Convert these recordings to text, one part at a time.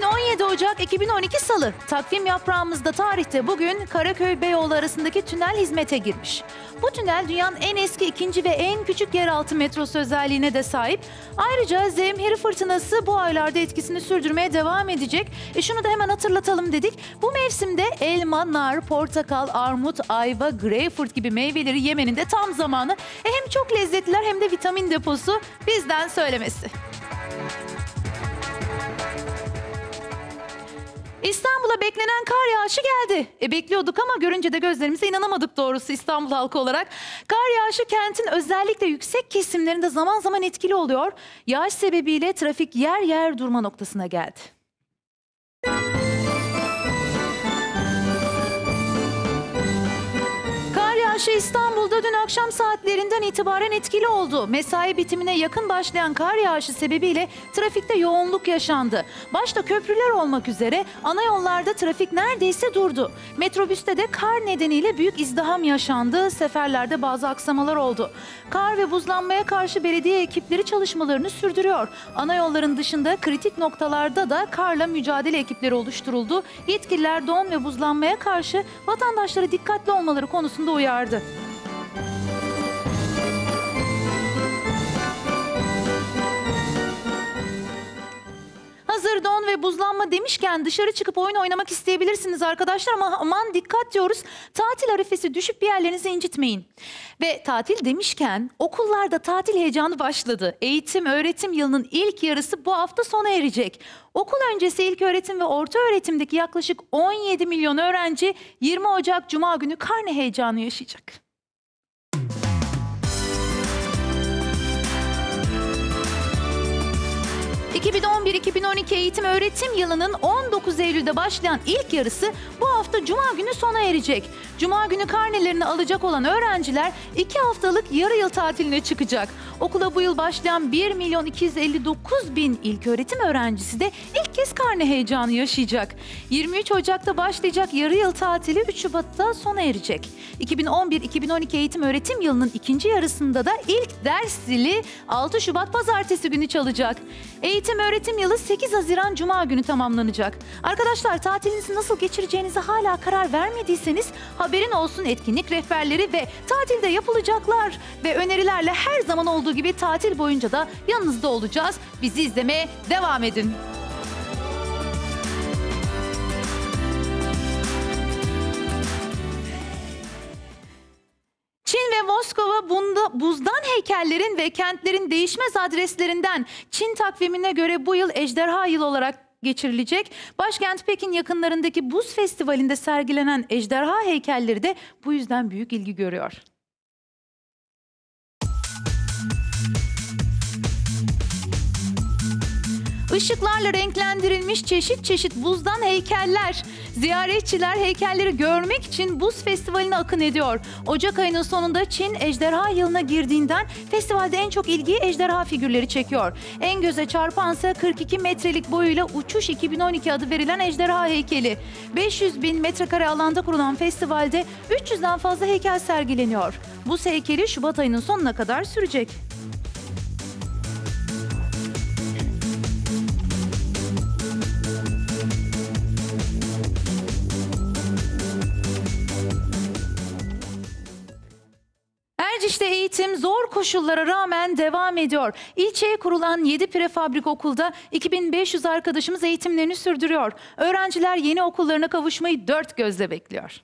Bugün 17 Ocak 2012 Salı. Takvim yaprağımızda tarihte bugün Karaköy Beyoğlu arasındaki tünel hizmete girmiş. Bu tünel dünyanın en eski ikinci ve en küçük yeraltı metrosu özelliğine de sahip. Ayrıca zemheri fırtınası bu aylarda etkisini sürdürmeye devam edecek. E şunu da hemen hatırlatalım dedik. Bu mevsimde elma, nar, portakal, armut, ayva, greyfurt gibi meyveleri yemenin de tam zamanı. E hem çok lezzetliler hem de vitamin deposu bizden söylemesi. İstanbul'a beklenen kar yağışı geldi. E bekliyorduk ama görünce de gözlerimize inanamadık doğrusu İstanbul halkı olarak. Kar yağışı kentin özellikle yüksek kesimlerinde zaman zaman etkili oluyor. Yağış sebebiyle trafik yer yer durma noktasına geldi. Yağışı İstanbul'da dün akşam saatlerinden itibaren etkili oldu. Mesai bitimine yakın başlayan kar yağışı sebebiyle trafikte yoğunluk yaşandı. Başta köprüler olmak üzere ana yollarda trafik neredeyse durdu. Metrobüste de kar nedeniyle büyük izdiham yaşandı. Seferlerde bazı aksamalar oldu. Kar ve buzlanmaya karşı belediye ekipleri çalışmalarını sürdürüyor. Ana yolların dışında kritik noktalarda da karla mücadele ekipleri oluşturuldu. Yetkililer don ve buzlanmaya karşı vatandaşlara dikkatli olmaları konusunda uyardı. merde Hazır don ve buzlanma demişken dışarı çıkıp oyun oynamak isteyebilirsiniz arkadaşlar ama aman dikkat diyoruz. Tatil arifesi düşüp bir yerlerinizi incitmeyin. Ve tatil demişken okullarda tatil heyecanı başladı. Eğitim öğretim yılının ilk yarısı bu hafta sona erecek. Okul öncesi ilk öğretim ve orta öğretimdeki yaklaşık 17 milyon öğrenci 20 Ocak Cuma günü karne heyecanı yaşayacak. ...2011-2012 eğitim öğretim yılının 19 Eylül'de başlayan ilk yarısı bu hafta Cuma günü sona erecek. Cuma günü karnelerini alacak olan öğrenciler 2 haftalık yarı yıl tatiline çıkacak. Okula bu yıl başlayan 1 milyon 259 bin ilk öğretim öğrencisi de ilk kez karne heyecanı yaşayacak. 23 Ocak'ta başlayacak yarı yıl tatili 3 Şubat'ta sona erecek. 2011-2012 eğitim öğretim yılının ikinci yarısında da ilk ders zili 6 Şubat pazartesi günü çalacak. Eğitim öğretim yılı 8 Haziran Cuma günü tamamlanacak. Arkadaşlar tatilinizi nasıl geçireceğinize hala karar vermediyseniz haberin olsun etkinlik rehberleri ve tatilde yapılacaklar ve önerilerle her zaman olduğu gibi tatil boyunca da yanınızda olacağız. Bizi izlemeye devam edin. Moskova bunda, buzdan heykellerin ve kentlerin değişmez adreslerinden Çin takvimine göre bu yıl ejderha yıl olarak geçirilecek. Başkent Pekin yakınlarındaki buz festivalinde sergilenen ejderha heykelleri de bu yüzden büyük ilgi görüyor. Işıklarla renklendirilmiş çeşit çeşit buzdan heykeller. Ziyaretçiler heykelleri görmek için buz festivaline akın ediyor. Ocak ayının sonunda Çin ejderha yılına girdiğinden festivalde en çok ilgiyi ejderha figürleri çekiyor. En göze çarpansa 42 metrelik boyuyla Uçuş 2012 adı verilen ejderha heykeli. 500 bin metrekare alanda kurulan festivalde 300'den fazla heykel sergileniyor. Buz heykeli Şubat ayının sonuna kadar sürecek. Erciş'te eğitim zor koşullara rağmen devam ediyor. İlçeye kurulan 7 prefabrik okulda 2500 arkadaşımız eğitimlerini sürdürüyor. Öğrenciler yeni okullarına kavuşmayı dört gözle bekliyor.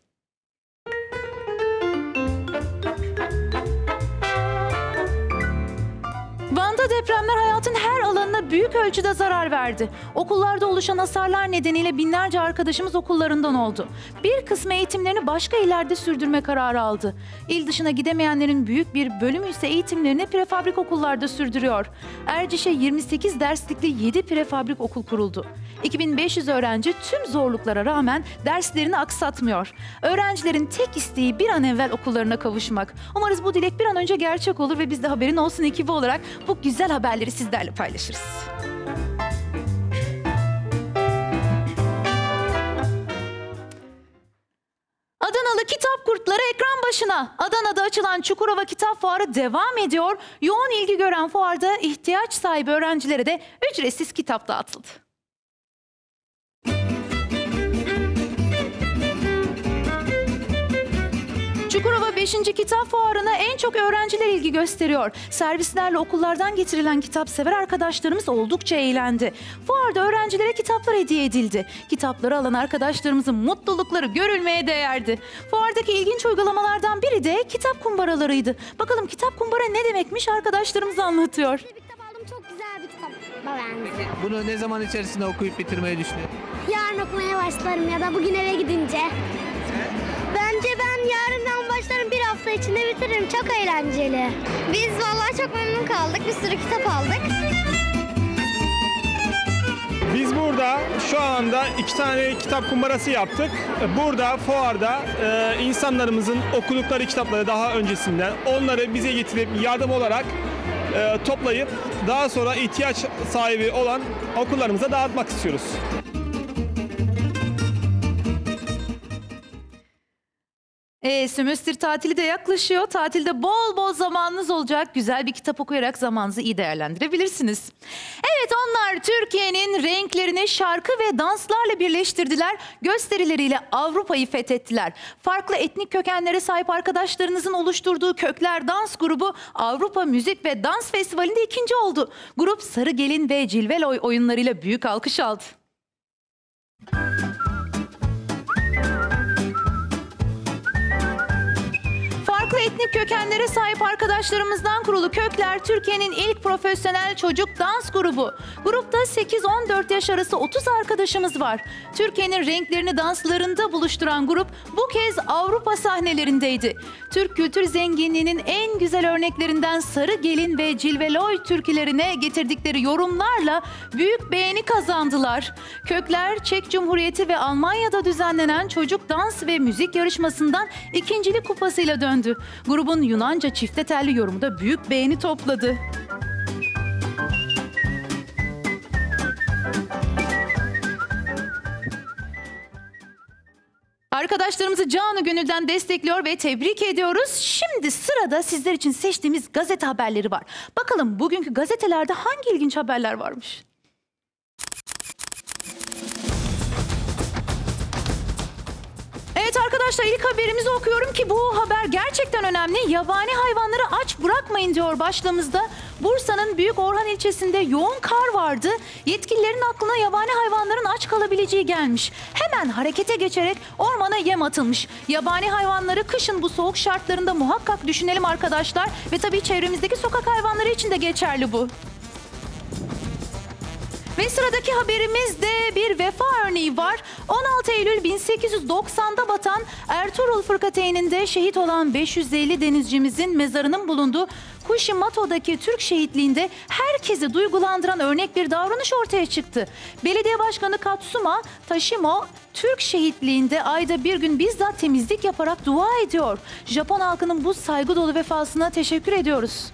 Büyük ölçüde zarar verdi. Okullarda oluşan hasarlar nedeniyle binlerce arkadaşımız okullarından oldu. Bir kısmı eğitimlerini başka illerde sürdürme kararı aldı. İl dışına gidemeyenlerin büyük bir bölümü ise eğitimlerini prefabrik okullarda sürdürüyor. Erciş'e 28 derslikli 7 prefabrik okul kuruldu. 2500 öğrenci tüm zorluklara rağmen derslerini aksatmıyor. Öğrencilerin tek isteği bir an evvel okullarına kavuşmak. Umarız bu dilek bir an önce gerçek olur ve biz de haberin olsun ekibi olarak bu güzel haberleri sizlerle paylaşırız. Adanalı kitap kurtları ekran başına. Adana'da açılan Çukurova Kitap Fuarı devam ediyor. Yoğun ilgi gören fuarda ihtiyaç sahibi öğrencilere de ücretsiz kitap dağıtıldı. 5. Kitap Fuarı'na en çok öğrenciler ilgi gösteriyor. Servislerle okullardan getirilen kitap sever arkadaşlarımız oldukça eğlendi. Fuarda öğrencilere kitaplar hediye edildi. Kitapları alan arkadaşlarımızın mutlulukları görülmeye değerdi. Fuardaki ilginç uygulamalardan biri de kitap kumbaralarıydı. Bakalım kitap kumbara ne demekmiş arkadaşlarımız anlatıyor. Bir kitap aldım çok güzel bir kitap. Bunu ne zaman içerisinde okuyup bitirmeyi düşünüyorsun? Yarın okumaya başlarım ya da bugün eve gidince. Bence ben yarından başlarım bir hafta içinde bitiririm. Çok eğlenceli. Biz vallahi çok memnun kaldık. Bir sürü kitap aldık. Biz burada şu anda iki tane kitap kumbarası yaptık. Burada fuarda e, insanlarımızın okudukları kitapları daha öncesinden onları bize getirip yardım olarak e, toplayıp daha sonra ihtiyaç sahibi olan okullarımıza dağıtmak istiyoruz. E, sömestr tatili de yaklaşıyor. Tatilde bol bol zamanınız olacak. Güzel bir kitap okuyarak zamanınızı iyi değerlendirebilirsiniz. Evet onlar Türkiye'nin renklerini şarkı ve danslarla birleştirdiler. Gösterileriyle Avrupa'yı fethettiler. Farklı etnik kökenlere sahip arkadaşlarınızın oluşturduğu Kökler Dans grubu Avrupa Müzik ve Dans Festivali'nde ikinci oldu. Grup Sarı Gelin ve Cilveloy oyunlarıyla büyük alkış aldı. Farklı etnik kökenlere sahip arkadaşlarımızdan kurulu Kökler Türkiye'nin ilk profesyonel çocuk dans grubu. Grupta 8-14 yaş arası 30 arkadaşımız var. Türkiye'nin renklerini danslarında buluşturan grup bu kez Avrupa sahnelerindeydi. Türk kültür zenginliğinin en güzel örneklerinden Sarı Gelin ve Cilveloy türkülerine getirdikleri yorumlarla büyük beğeni kazandılar. Kökler Çek Cumhuriyeti ve Almanya'da düzenlenen çocuk dans ve müzik yarışmasından ikincilik kupasıyla döndü. Grubun Yunanca çifte telli yorumu da büyük beğeni topladı. Arkadaşlarımızı canı gönülden destekliyor ve tebrik ediyoruz. Şimdi sırada sizler için seçtiğimiz gazete haberleri var. Bakalım bugünkü gazetelerde hangi ilginç haberler varmış? Arkadaşlar ilk haberimizi okuyorum ki bu haber gerçekten önemli. Yabani hayvanları aç bırakmayın diyor başlığımızda. Bursa'nın Büyük Orhan ilçesinde yoğun kar vardı. Yetkililerin aklına yabani hayvanların aç kalabileceği gelmiş. Hemen harekete geçerek ormana yem atılmış. Yabani hayvanları kışın bu soğuk şartlarında muhakkak düşünelim arkadaşlar. Ve tabii çevremizdeki sokak hayvanları için de geçerli bu. Ve sıradaki haberimizde bir vefa örneği var. 16 Eylül 1890'da batan Ertuğrul Fırkateyn'inde şehit olan 550 denizcimizin mezarının bulunduğu Kuşimato'daki Türk şehitliğinde herkesi duygulandıran örnek bir davranış ortaya çıktı. Belediye Başkanı Katsuma Taşimo Türk şehitliğinde ayda bir gün bizzat temizlik yaparak dua ediyor. Japon halkının bu saygı dolu vefasına teşekkür ediyoruz.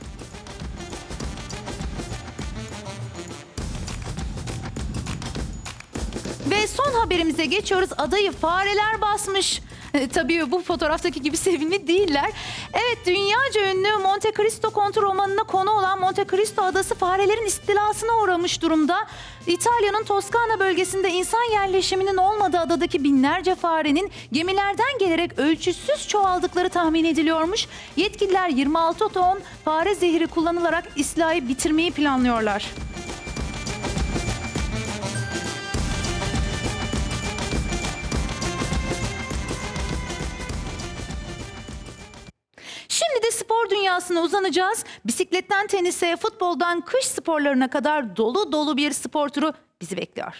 Son haberimize geçiyoruz. Adayı fareler basmış. E, Tabii bu fotoğraftaki gibi sevimli değiller. Evet dünyaca ünlü Monte Cristo kontu romanına konu olan Monte Cristo adası farelerin istilasına uğramış durumda. İtalya'nın Toskana bölgesinde insan yerleşiminin olmadığı adadaki binlerce farenin gemilerden gelerek ölçüsüz çoğaldıkları tahmin ediliyormuş. Yetkililer 26 ton fare zehri kullanılarak islahı bitirmeyi planlıyorlar. Dünyasına uzanacağız. Bisikletten tenise, futboldan kış sporlarına kadar dolu dolu bir spor turu bizi bekliyor.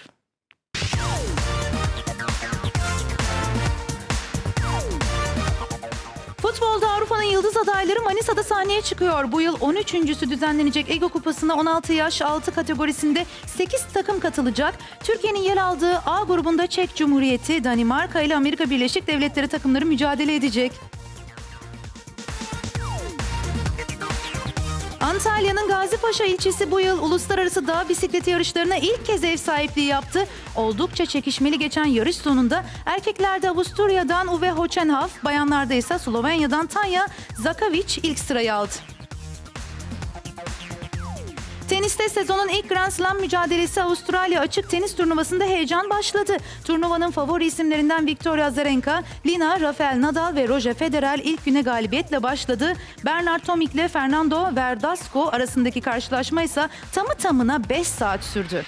Futbolda Avrupa'nın yıldız adayları Manisa'da sahneye çıkıyor. Bu yıl 13.sü düzenlenecek Ego Kupası'na 16 yaş altı kategorisinde 8 takım katılacak. Türkiye'nin yer aldığı A grubunda Çek Cumhuriyeti, Danimarka ile Amerika Birleşik Devletleri takımları mücadele edecek. Antalya'nın Gazipaşa ilçesi bu yıl uluslararası dağ bisikleti yarışlarına ilk kez ev sahipliği yaptı. Oldukça çekişmeli geçen yarış sonunda erkeklerde Avusturya'dan Uwe Hoçenhoff, bayanlarda ise Slovenya'dan Tanya Zakavic ilk sırayı aldı. Tenis Teniste sezonun ilk Grand Slam mücadelesi Avustralya açık tenis turnuvasında heyecan başladı. Turnuvanın favori isimlerinden Victoria Azarenka, Lina, Rafael Nadal ve Roger Federer ilk güne galibiyetle başladı. Bernard Tomic ile Fernando Verdasco arasındaki karşılaşma ise tamı tamına 5 saat sürdü.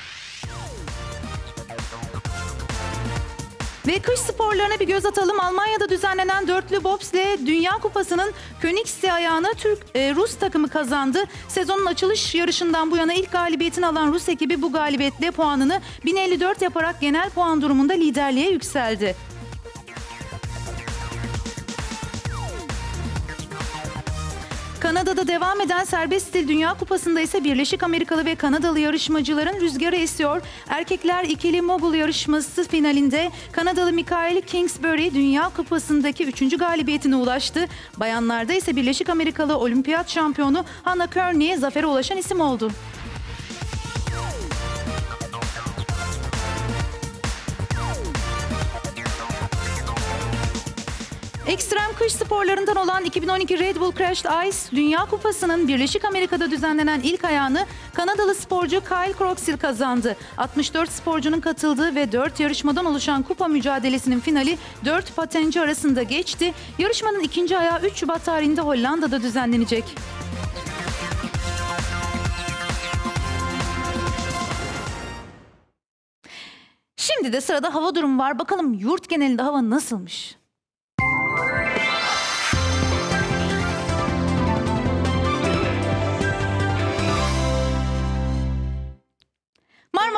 Ve kış sporlarına bir göz atalım. Almanya'da düzenlenen dörtlü bobsle Dünya Kupası'nın Königsee ayağını Türk e, Rus takımı kazandı. Sezonun açılış yarışından bu yana ilk galibiyetini alan Rus ekibi bu galibiyetle puanını 1054 yaparak genel puan durumunda liderliğe yükseldi. Kanada'da devam eden serbest stil Dünya Kupası'nda ise Birleşik Amerikalı ve Kanadalı yarışmacıların rüzgarı esiyor. Erkekler ikili mogul yarışması finalinde Kanadalı Michael Kingsbury Dünya Kupası'ndaki 3. galibiyetine ulaştı. Bayanlarda ise Birleşik Amerikalı olimpiyat şampiyonu Hannah Kearney zafere ulaşan isim oldu. Ekstrem kış sporlarından olan 2012 Red Bull Crashed Ice Dünya Kupası'nın Birleşik Amerika'da düzenlenen ilk ayağını Kanadalı sporcu Kyle Croxil kazandı. 64 sporcunun katıldığı ve 4 yarışmadan oluşan kupa mücadelesinin finali 4 patenci arasında geçti. Yarışmanın ikinci ayağı 3 Şubat tarihinde Hollanda'da düzenlenecek. Şimdi de sırada hava durumu var. Bakalım yurt genelinde hava nasılmış?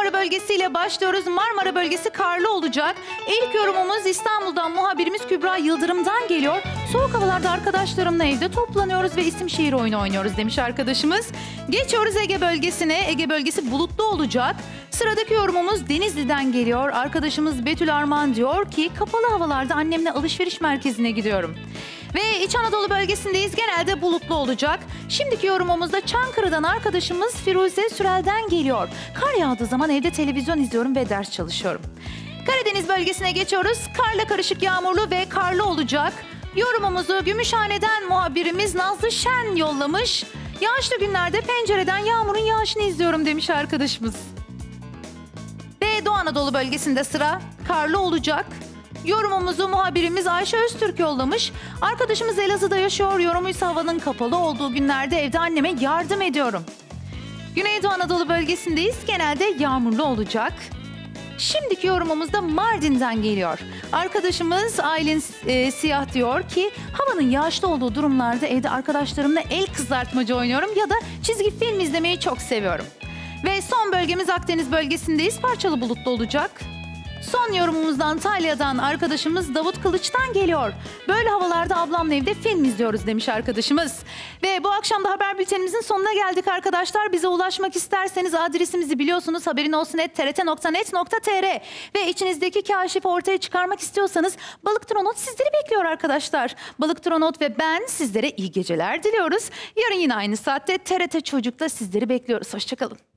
Marmara bölgesiyle başlıyoruz. Marmara bölgesi karlı olacak. İlk yorumumuz İstanbul'dan muhabirimiz Kübra Yıldırım'dan geliyor. Soğuk havalarda arkadaşlarımla evde toplanıyoruz ve isim şehir oyunu oynuyoruz demiş arkadaşımız. Geçiyoruz Ege bölgesine. Ege bölgesi bulutlu olacak. Sıradaki yorumumuz Denizli'den geliyor. Arkadaşımız Betül Arman diyor ki kapalı havalarda annemle alışveriş merkezine gidiyorum. Ve İç Anadolu bölgesindeyiz. Genelde bulutlu olacak. Şimdiki yorumumuzda Çankırı'dan arkadaşımız Firuze Sürel'den geliyor. Kar yağdığı zaman evde televizyon izliyorum ve ders çalışıyorum. Karadeniz bölgesine geçiyoruz. Karla karışık yağmurlu ve karlı olacak. Yorumumuzu Gümüşhane'den muhabirimiz Nazlı Şen yollamış. Yağışlı günlerde pencereden yağmurun yağışını izliyorum demiş arkadaşımız. Ve Doğu Anadolu bölgesinde sıra karlı olacak. Yorumumuzu muhabirimiz Ayşe Öztürk yollamış. Arkadaşımız Elazığ'da yaşıyor. Yorumuysa havanın kapalı olduğu günlerde evde anneme yardım ediyorum. Güneydoğu Anadolu bölgesindeyiz. Genelde yağmurlu olacak. Şimdiki yorumumuz da Mardin'den geliyor. Arkadaşımız Aylin e, Siyah diyor ki havanın yağışlı olduğu durumlarda evde arkadaşlarımla el kızartmacı oynuyorum ya da çizgi film izlemeyi çok seviyorum. Ve son bölgemiz Akdeniz bölgesindeyiz. Parçalı bulutlu olacak. Son yorumumuz da Antalya'dan arkadaşımız Davut Kılıç'tan geliyor. Böyle havalarda ablamla evde film izliyoruz demiş arkadaşımız. Ve bu akşam da haber bültenimizin sonuna geldik arkadaşlar. Bize ulaşmak isterseniz adresimizi biliyorsunuz haberin olsun trt.net.tr ve içinizdeki kaşifi ortaya çıkarmak istiyorsanız Balık Tronot sizleri bekliyor arkadaşlar. Balık Tronot ve ben sizlere iyi geceler diliyoruz. Yarın yine aynı saatte TRT Çocuk'ta sizleri bekliyoruz. Hoşçakalın.